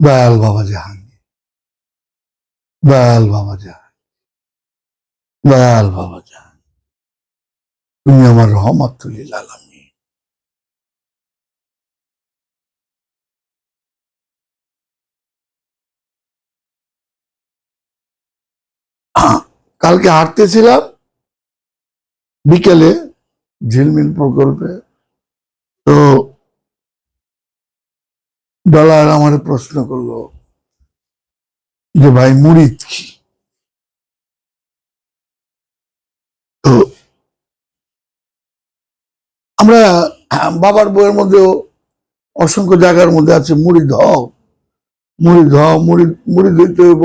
দয়াল বাবা জাহাঙ্গীর। দয়াল বাবা জাহাঙ্গীর। দয়াল বাবা জাহাঙ্গীর। তুমি আমার রহমাতুলিল আলমী কালকে হাঁটতেছিলাম, বিকেলে ঝিলমিল প্রকল্পে। তো ডলার আমার প্রশ্ন করল যে ভাই মুরিদ কি? আমরা বাবার বইয়ের মধ্যেও অসংখ্য জায়গার মধ্যে আছে মুড়িদ হও মুড়িদ হও মুড়ি মুড়ি ধরতে হইব,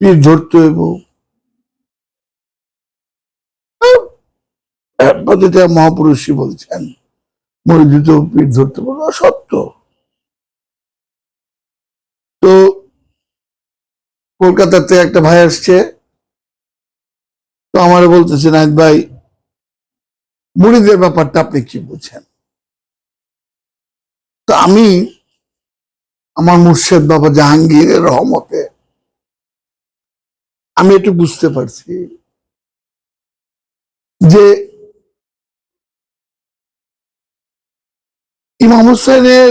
পীর ধরতে হইব। প্রতিটা মহাপুরুষই বলছেন মুড়ি দিতে পীর ধরতে পারব সত্য তো কলকাতাতে একটা ভাই আসছে। তো আমার বলতেছে, নাহিদ ভাই, মুড়িদের ব্যাপারটা আপনি কি বুঝেন? তো আমি আমার মুর্শেদ বাবা জাহাঙ্গীরের রহমতে আমি একটু বুঝতে পারছি যে ইমাম হোসেনের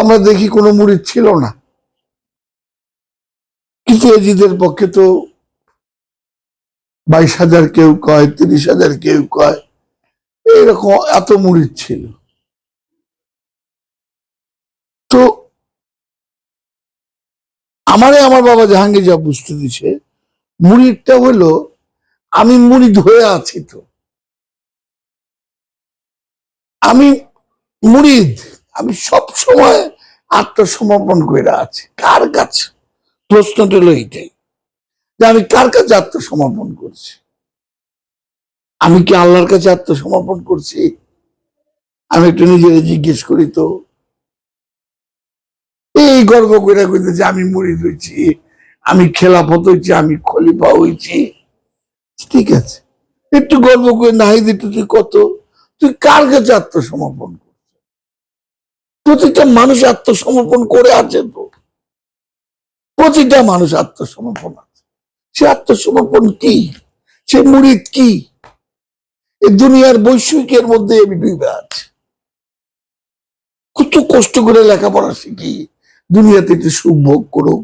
আমরা দেখি কোনো মুড়িদ ছিল না। কিন্তু এজিদের পক্ষে তো বাইশ হাজার কেউ কয়, তিরিশ হাজার কেউ কয় এইরকম এত মুড়িদ ছিল। তো আমারে আমার বাবা জাহাঙ্গীর যা বুঝতে দিছে মুড়িদটা হলো আমি মুড়িদ হয়ে আছি তো। আমি মুড়িদ আমি সব সময় আত্মসমর্পণ করে আছি। কার কাছে? প্রশ্নটা হলো এইটাই, যে আমি কার কাছে আত্মসমর্পণ করছি? আমি কি আল্লাহর কাছে আত্মসমর্পণ করছি? আমি একটু নিজেকে জিজ্ঞেস করি তো। এই গর্ব করে কইতে যে আমি মুড়ি হয়েছি আমি খেলাফত হয়েছি আমি খলিফা হয়েছি ঠিক আছে, একটু গর্ব করে নাই দিতে তুই কত? তুই কার কাছে আত্মসমর্পণ করছিস প্রতিটা মানুষ আত্মসমর্পণ করে আছে তো। প্রতিটা মানুষ আত্মসমর্পণ আছে। সে আত্মসমর্পণ কি? সে মুরিদ কি? এই দুনিয়ার বৈষয়িকের মধ্যে আমি ডুবে আছি। কত কষ্ট করে লেখাপড়া শিখি। দুনিয়াতে একটু সুখ ভোগ করুক,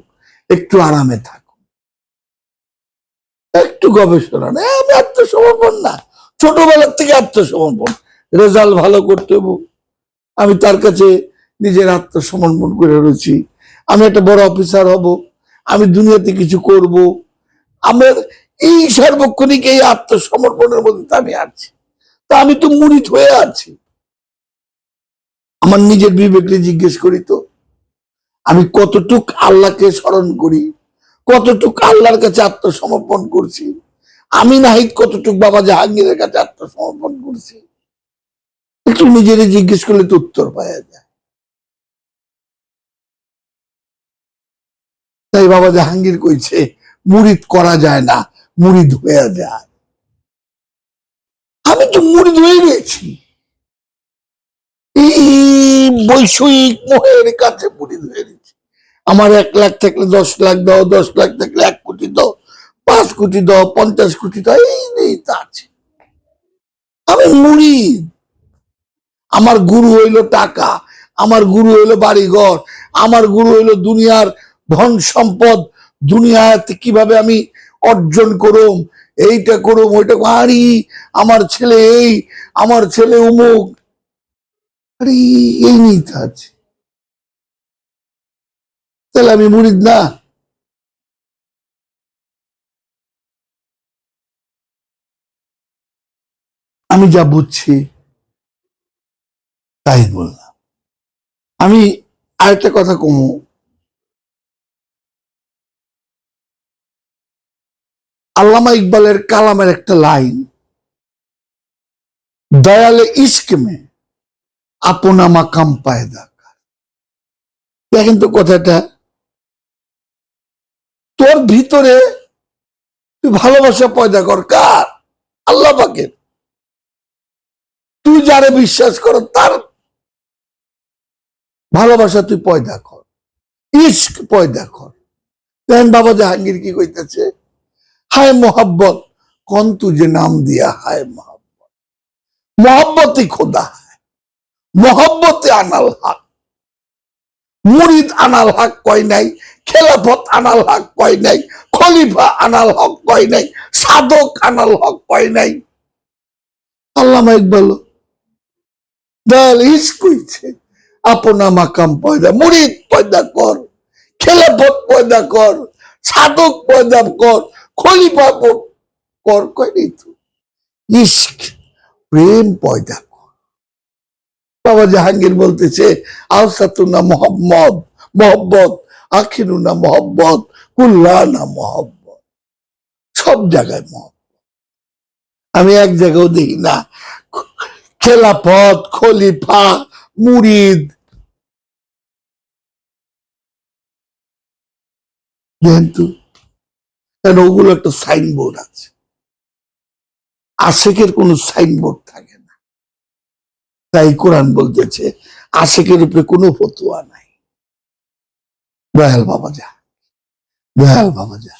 একটু আরামে থাকুক। একটু গবেষণা না আমি আত্মসমর্পণ না। ছোটবেলার থেকে আত্মসমর্পণ। রেজাল্ট ভালো করতে আমি তার কাছে নিজের আত্মসমর্পণ করে রয়েছি। আমি একটা বড় অফিসার হব, আমি দুনিয়াতে কিছু করব। আমার এই সার্বক্ষণিক এই আত্মসমর্পণের মধ্যে আমি আছি। তা আমি তো মুড়িত হয়ে আছি। আমার নিজের বিবেককে জিজ্ঞেস করি তো, আমি কতটুক আল্লাহকে স্মরণ করি? কতটুক আল্লাহর কাছে আত্মসমর্পণ করছি? আমি নাহিদ কতটুক বাবা জাহাঙ্গীরের কাছে আত্মসমর্পণ করছি? একটু নিজেরে জিজ্ঞেস করলে তো উত্তর পাওয়া যায়। তাই বাবা জাহাঙ্গীর কইছে মুরিদ করা যায় না মুরিদ হয়ে যায়। আমি তো মুরিদ হয়ে গেছি। এই বৈষয়িক মোহের কাছে মুরিদ হয়ে গেছি। আমার এক লাখ থাকলে দশ লাখ দাও, দশ লাখ থাকলে এক কোটি দাও, পাঁচ কোটি দাও, পঞ্চাশ কোটি দাও, এই নেই তা আছে। আমি মুরিদ আমার গুরু হইল টাকা, আমার গুরু হইল বাড়িঘর, আমার গুরু হইল দুনিয়ার ধন সম্পদ দুনিয়াতে কীভাবে আমি অর্জন করুম? এইটা করুম, ওইটা। আরে, আমার ছেলে এই, আমার ছেলে উমুক। আরে, এই নিয়ে তো আছে তাহলে আমি মুরিদ না? আমি যা বুঝছি, তাই বললাম। আমি আরেকটা কথা কমু। আল্লামা ইকবালের কালামের একটা লাইন, দয়ালে ইস্ক মে আপনা মাকাম পায়দা কর। দেখেন তো কথাটা, তোর ভিতরে তুই ভালোবাসা পয়দা কর কার? আল্লাহ পাকের। তুই যারে বিশ্বাস কর, তার ভালোবাসা তুই পয়দা কর ইস্ক পয়দা কর। দেখেন বাবা জাহাঙ্গীর কি কইতেছে? হায় মোহাব্বত কন তুঝে নাম দিয়া হায় মোহাব্বত। মোহাব্বতই খোদা হয়, মোহাব্বতে আনাল হক। মুরিদ আনাল হক কয় নাই, খেলাফত আনাল হক কয় নাই, খলিফা আনাল হক কয় নাই, সাধক আনাল হক কয় নাই। আল্লামা ইকবাল দয়াল ইস কইছে আপনা মাকাম পয়দা, মুরিদ পয়দা কর, খেলাফত পয়দা কর, সাধক পয়দা কর খলিফা প- কর কয় নাই তো ইস্ক প্রেম পয়দা বাবা জাহাঙ্গীর বলতেছে আলসাতুনা মোহাম্মদ মোহব্বত আখিরুনা মোহব্বত কুল্লানা মোহব্বত সব জায়গায় মোহব্বত আমি এক জায়গাও দেখি না। খেলাফত, খলিফা, মুরিদ। কিন্তু কেন ওগুলো একটা সাইনবোর্ড আছে? আশেকের কোন সাইনবোর্ড থাকে না। তাই কোরআন বলতেছে, আশেকের উপরে কোনো ফতুয়া নাই। দয়াল বাবা যা দয়াল বাবা যা